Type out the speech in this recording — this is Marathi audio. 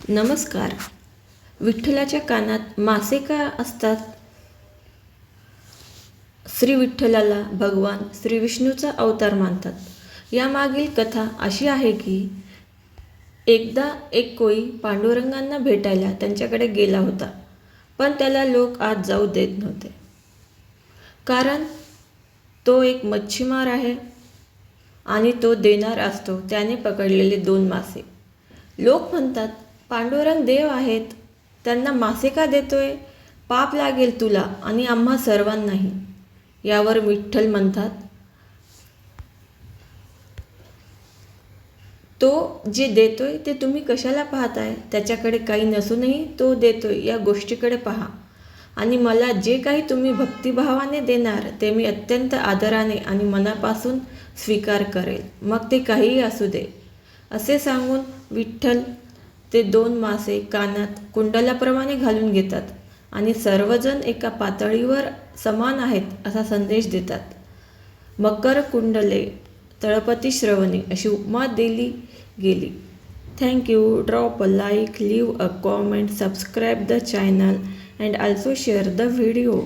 नमस्कार. विठ्ठलाच्या कानात मासे का असतात? श्री विठ्ठलाला भगवान श्री विष्णूचा अवतार मानतात. यामागील कथा अशी आहे की एकदा एक कोळी पांडुरंगांना भेटायला त्यांच्याकडे गेला होता पण त्याला लोक आत जाऊ देत नव्हते. कारण तो एक मच्छीमार आहे आणि तो देणार असतो त्याने पकडलेले दोन मासे. लोक म्हणतात पांडुरंग देव आहेत. त्यांना मासे का देतोय. पाप लागेल तुला आणि आम्हा सर्वांनाही. यावर विठ्ठल म्हणतात. तो जे देतोय ते तुम्ही कशाला पाहताय? त्याच्याकडे काही नसूनही तो देतोय. या गोष्टीकडे पहा. आणि मला जे काही तुम्ही भक्तिभावाने देणार ते मी अत्यंत आदराने आणि मनापासून स्वीकार करेल. मग ते काहीही असू दे. असे सांगून विठ्ठल ते दोन मासे कानात कुंडलाप्रमाणे घालून घेतात आणि सर्वजण एका पातळीवर समान आहेत असा संदेश देतात. मकर कुंडले तळपती श्रवणी अशी उपमा दिली गेली. Thank you drop a like leave a comment subscribe the channel and also share the video